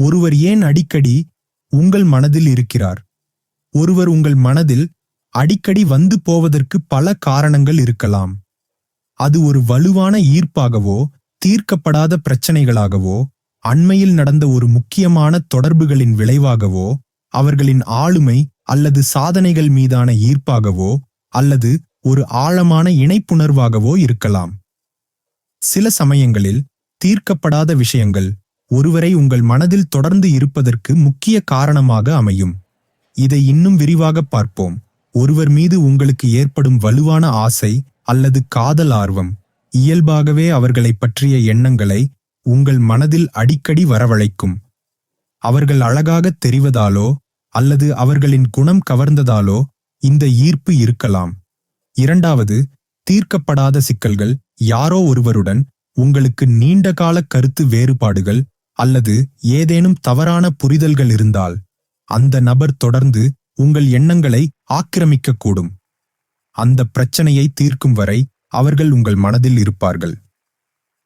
ஒருவர் ஏன் அடிக்கடி உங்கள் மனதில் இருக்கிறார்? ஒருவர் உங்கள் மனதில் அடிக்கடி வந்து போவதற்கு பல காரணங்கள் இருக்கலாம். அது ஒரு வலுவான ஈர்ப்பாகவோ தீர்க்கப்படாத பிரச்சனைகளாகவோ அண்மையில் நடந்த ஒரு முக்கியமான தொடர்புகளின் விளைவாகவோ அவர்களின் ஆளுமை அல்லது சாதனைகள் மீதான ஈர்ப்பாகவோ அல்லது ஒரு ஆழமான இணைப்புணர்வாகவோ இருக்கலாம். சில சமயங்களில் தீர்க்கப்படாத விஷயங்கள் ஒருவரை உங்கள் மனதில் தொடர்ந்து இருப்பதற்கு முக்கிய காரணமாக அமையும். இதை இன்னும் விரிவாக பார்ப்போம். ஒருவர் மீது உங்களுக்கு ஏற்படும் வலுவான ஆசை அல்லது காதல் ஆர்வம் இயல்பாகவே அவர்களைப் பற்றிய எண்ணங்களை உங்கள் மனதில் அடிக்கடி வரவழைக்கும். அவர்கள் அழகாகத் தெரிவதாலோ அல்லது அவர்களின் குணம் கவர்ந்ததாலோ இந்த ஈர்ப்பு இருக்கலாம். இரண்டாவது தீர்க்கப்படாத சிக்கல்கள் யாரோ ஒருவருடன் உங்களுக்கு நீண்டகால கருத்து வேறுபாடுகள் அல்லது ஏதேனும் தவறான புரிதல்கள் இருந்தால் அந்த நபர் தொடர்ந்து உங்கள் எண்ணங்களை ஆக்கிரமிக்கக்கூடும். அந்த பிரச்சனையை தீர்க்கும் வரை அவர்கள் உங்கள் மனதில் இருப்பார்கள்.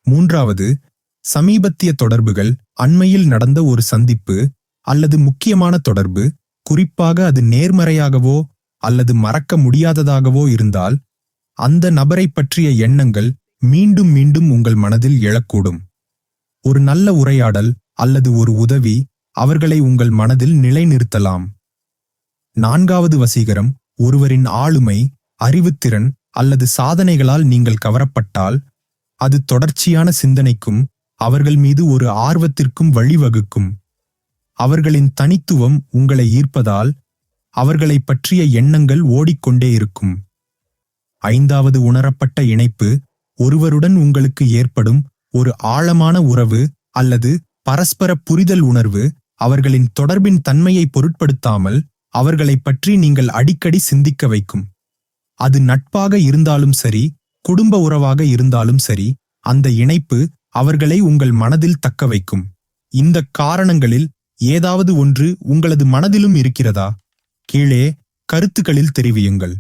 மூன்றாவது சமீபத்திய தொடர்புகள் அண்மையில் நடந்த ஒரு சந்திப்பு அல்லது முக்கியமான தொடர்பு குறிப்பாக அது நேர்மறையாகவோ அல்லது மறக்க முடியாததாகவோ இருந்தால் அந்த நபரைப் பற்றிய எண்ணங்கள் மீண்டும் மீண்டும் உங்கள் மனதில் எழக்கூடும். ஒரு நல்ல உரையாடல் அல்லது ஒரு உதவி அவர்களை உங்கள் மனதில் நிலைநிறுத்தலாம். நான்காவது வசீகரம் ஒருவரின் ஆளுமை அறிவுத்திறன் அல்லது சாதனைகளால் நீங்கள் கவரப்பட்டால் அது தொடர்ச்சியான சிந்தனைக்கும் அவர்கள் மீது ஒரு ஆர்வத்திற்கும் வழிவகுக்கும். அவர்களின் தனித்துவம் உங்களை ஈர்ப்பதால் அவர்களைப் பற்றிய எண்ணங்கள் ஓடிக்கொண்டே இருக்கும். ஐந்தாவது உணரப்பட்ட இணைப்பு ஒருவருடன் உங்களுக்கு ஏற்படும் ஒரு ஆழமான உறவு அல்லது பரஸ்பர புரிதல் உணர்வு அவர்களின் தொடர்பின் தன்மையை பொருட்படுத்தாமல் அவர்களைப் பற்றி நீங்கள் அடிக்கடி சிந்திக்க வைக்கும். அது நட்பாக இருந்தாலும் சரி குடும்ப உறவாக இருந்தாலும் சரி அந்த இணைப்பு அவர்களை உங்கள் மனதில் தக்க வைக்கும். இந்த காரணங்களில் ஏதாவது ஒன்று உங்களது மனதிலும் இருக்கிறதா? கீழே கருத்துக்களில் தெரிவியுங்கள்.